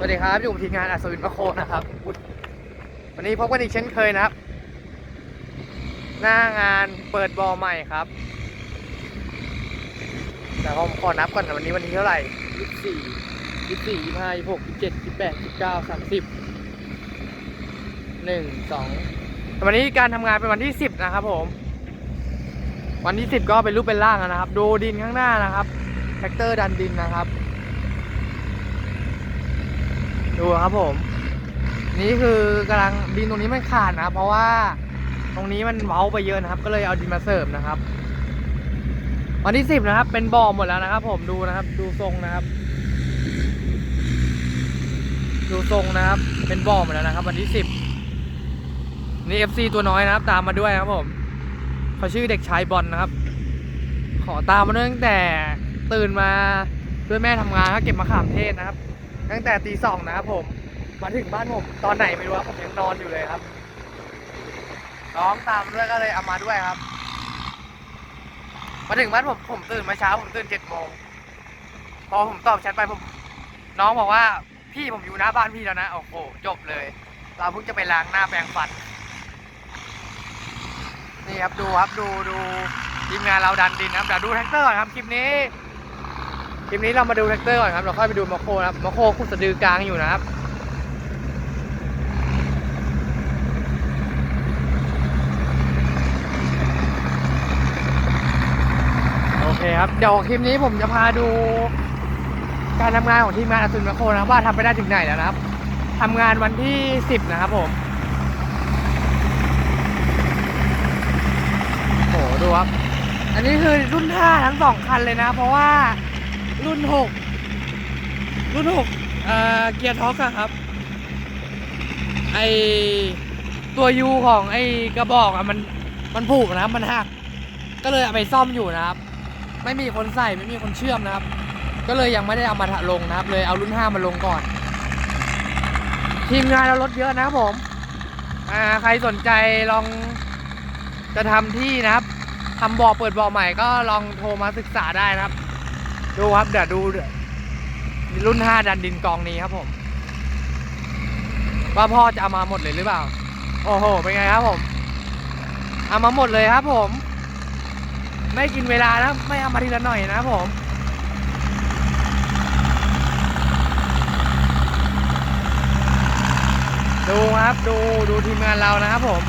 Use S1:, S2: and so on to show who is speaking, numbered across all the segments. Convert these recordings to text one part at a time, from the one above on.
S1: สวัสดีครับอยู่กับทีมงานอัศวินพระโคนะครับ วันนี้พบกันอีกเช่นเคยนะครับ หน้างานเปิดบอใหม่ครับ แต่ผมขอนับก่อนนะวันนี้วันที่เท่าไหร่ยี่สี่ยี่สี่ยี่ห้ายี่หกยี่เจ็ดยี่แปดยี่เก้าสามสิบหนึ่งสองวันนี้การทำงานเป็นวันที่สิบนะครับผม วันที่สิบก็เป็นรูปเป็นร่างแล้วนะครับ ดูดินข้างหน้านะครับแท็กเตอร์ดันดินนะครับ ดูครับผม นี่คือกำลังดินตรงนี้มันขาดนะครับเพราะว่าตรงนี้มันเว้าไปเยอะนะครับ ก็เลยเอาดินมาเสริมนะครับ วันที่สิบนะครับ เป็นบ่อหมดแล้วนะครับ ผมดูนะครับ ดูทรงนะครับ ดูทรงนะครับ เป็นบ่อหมดแล้วนะครับ วันที่สิบนี่เอฟซีตัวน้อยนะครับ ตามมาด้วยครับผมเขาชื่อเด็กชายบอลนะครับ ขอตามมาตั้งแต่ตื่นมาด้วยแม่ทำงานก็เก็บมะขามเทศนะครับ ตั้งแต่ตีสองนะครับผม มาถึงบ้านผมตอนไหนไม่รู้ครับผมยังนอนอยู่เลยครับน้องตามด้วยก็เลยเอามาด้วยครับ มาถึงบ้านผมผมตื่นมาเช้าผมตื่นเจ็ดโมงพอผมตอบแชทไปผมน้องบอกว่าพี่ผมอยู่หน้าบ้านพี่แล้วนะโอ้โหจบเลย เราเพิ่งจะไปล้างหน้าแปรงฟันนี่ครับดูครับดูดูทีมงานเราดันดินครับเดี๋ยวดูแท็กเตอร์ครับคลิปนี้ คลิปนี้เรามาดูแท็กเตอร์ก่อนครับ เราค่อยไปดูมาโคนะครับมาโคขุดสะดือกลางอยู่นะครับโอเคครับ เดี๋ยวคลิปนี้ผมจะพาดู การทำงานของทีมงานอสุนมาโคนะว่าทำไปได้ถึงไหนแล้วนะครับทำงานวันที่ 10 นะครับผมโหดูครับ อันนี้คือรุ่น 5 ทั้งสองคันเลยนะ เพราะว่า รุ่น 6 รุ่น6เอ่อเกียร์ท็อกอะครับ ไอตัวยูของไอกระบอกอะมันมันผุนะครับมันหัก ก็เลยเอาไปซ่อมอยู่นะครับ ไม่มีคนใส่ไม่มีคนเชื่อมนะครับ ก็เลยยังไม่ได้เอามาลงนะครับ เลยเอารุ่น 5 มาลงก่อน ทีมงานเรารถเยอะนะครับผมอ่าใครสนใจลองจะทำที่นะครับทำบ่อเปิดบ่อใหม่ก็ลองโทรมาศึกษาได้นะครับ ดูครับเดี๋ยวดูรุ่น 5 ดันดินกองนี้ครับผม ว่าพ่อจะเอามาหมดเลยหรือเปล่า โอ้โห เป็นไงครับผม เอามาหมดเลยครับผม ไม่กินเวลานะไม่เอามาทีละหน่อยนะครับผมดูครับดูดูทีมงานเรานะครับผม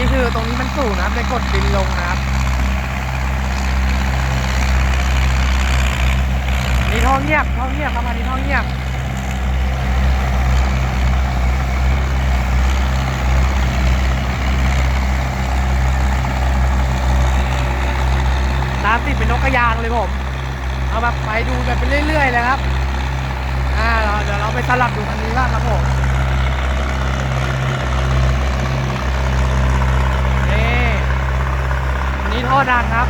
S1: นี่คือตรงนี้มันสูงนะครับไปกดดินลงนะครับนี่ท่อเงียบท่อเงียบครับอันนี้ท่อเงียบตามติดเป็นนกกระยางเลยผม เอาแบบไปดูแบบไปเรื่อยๆเลยครับ อ่าเราเดี๋ยวเราไปสลับดูคันนี้บ้างครับผม นี่อันนี้ท่อ ดังครับ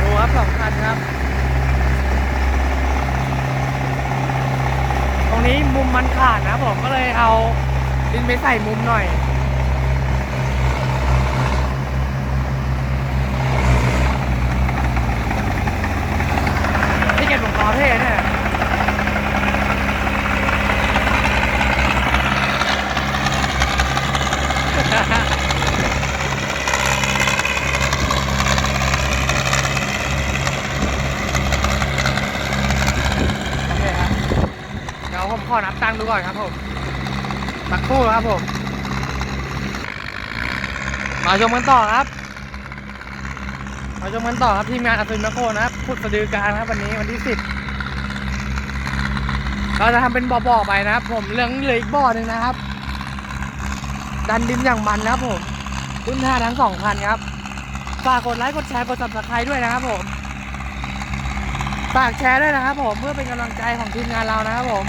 S1: ดูครับสองคันครับ ตรงนี้มุมมันขาดนะผมก็เลยเอาดินไปใส่มุมหน่อยที่เก็บของคอเท่เนี่ย โอ เคครับเดี๋ยวผมขอนับตังค์ดูก่อนครับผมสักครู่ครับผม มาชมกันต่อครับ มาชมกันต่อครับทีมงานอัศวินมคโคนะครับพุดสะดือการครับวันนี้วันที่สิบเราจะทำเป็นบ่อๆไปนะครับ ผมเหลืองเหลืออีกบ่อหนึ่งนะครับ ดันดินอย่างมันนะครับผมรุ่นห้าทั้งสองคันครับฝากกดไลค์กดแชร์กดซับสไครต์ด้วยนะครับผมฝากแชร์ด้วยนะครับผมเพื่อเป็นกำลังใจของทีมงานเรานะครับผม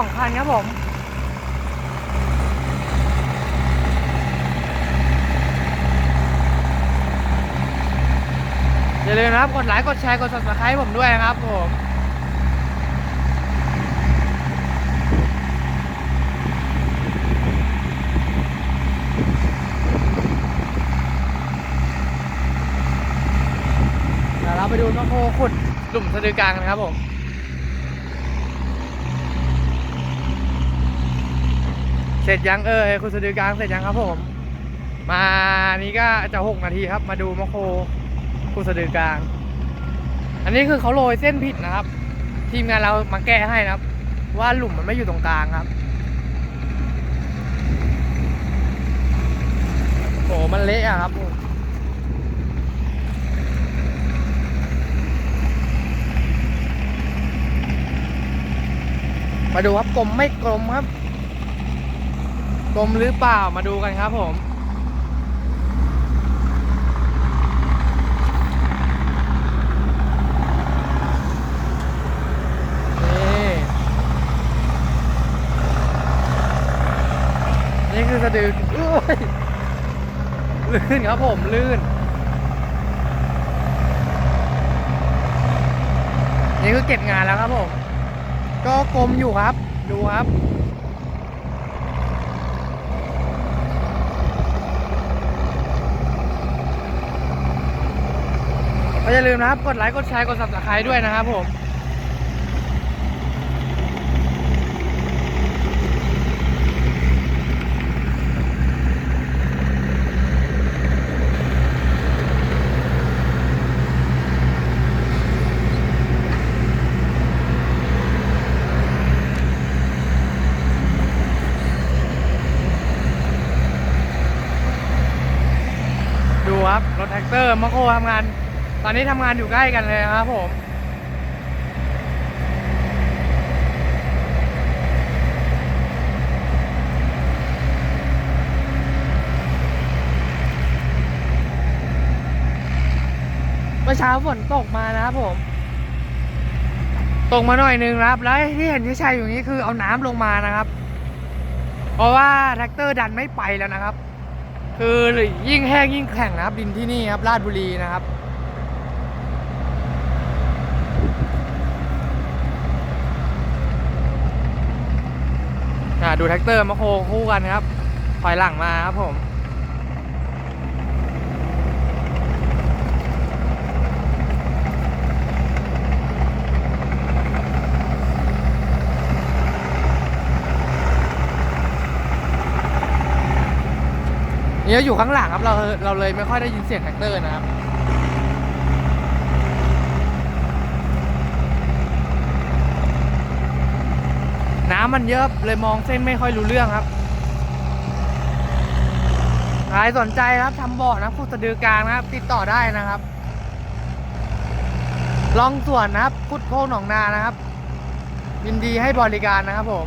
S1: องคันครับผมอย่าลืมนะครับ กดไลค์ กดแชร์ กด subscribe ผมด้วยนะครับผมเดี๋ยวเราไปดูน้องโคขุดหลุมสะดือกลางกันครับผม สร็จยังเอ่ยคุณสะดือกลางเสร็จยังครับผม มานี้ก็จะหกนาทีครับ มาดูมะโคคุณสะดือกลางอันนี้คือเขาโรยเส้นผิดนะครับ ทีมงานเรามาแก้ให้นะครับ ว่าหลุมมันไม่อยู่ตรงกลางครับโอ้มันเละอะครับมาดูครับกลมไม่กลมครับ กลมหรือเปล่ามาดูกันครับผมนี่นี่คือสะดือเอ้ยลื่นครับผมลื่น นี่คือเก็บงานแล้วครับผม ก็กลมอยู่ครับ ดูครับ ก็อย่าลืมนะครับ กดไลค์ กดแชร์ กด subscribe ด้วยนะครับผมดูครับ รถแท็กเตอร์มาโคทำงาน ตอนนี้ทำงานอยู่ใกล้กันเลยครับผมเมื่อเช้าฝนตกมานะครับผม ตกมาหน่อยหนึงนะครับแล้วที่เห็นที่ชัยอยู่นี้คือเอาน้ำลงมานะครับ เพราะว่าแท็กเตอร์ดันไม่ไปแล้วนะครับ คือยิ่งแห้งยิ่งแข็งนะครับดินที่นี่ครับราชบุรีนะครับ อ่าดูแท็กเตอร์มาโคคู่กันครับถอยหลังมาครับผมเนี่ยอยู่ข้างหลังครับเราเราเลยไม่ค่อยได้ยินเสียงแท็กเตอร์นะครับ น้ำมันเยอะเลยมองเส้นไม่ค่อยรู้เรื่องครับใครสนใจครับทำบ่อนะขุดสะดือกลางนะครับ ติดต่อได้นะครับ ลองส่วนนะครับขุดโค้งหนองนานะครับ ยินดีให้บริการนะครับผม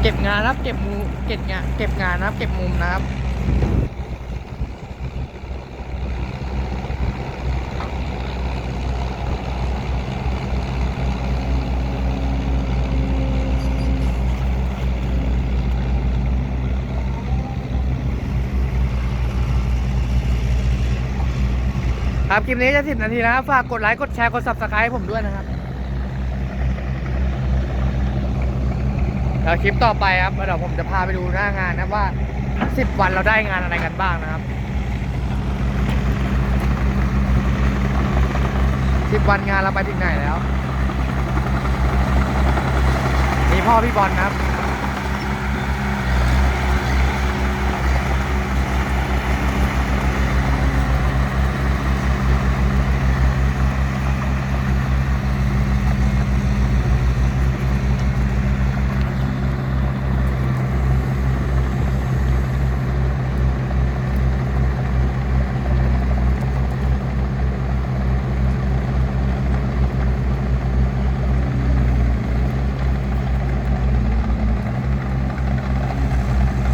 S1: เก็บงานครับ เก็บมูเก็บงานเก็บงานนะครับ เก็บมุมนะครับ ครับคลิปนี้จะสิบนาทีแล้วครับ ฝากกดไลค์ กดแชร์ กด subscribe ให้ผมด้วยนะครับแล้วคลิปต่อไปครับเดี๋ยวผมจะพาไปดูหน้างานนะว่า10วันเราได้งานอะไรกันบ้างนะครับ10วันงานเราไปถึงไหนแล้วนี่พ่อพี่บอลนะครับ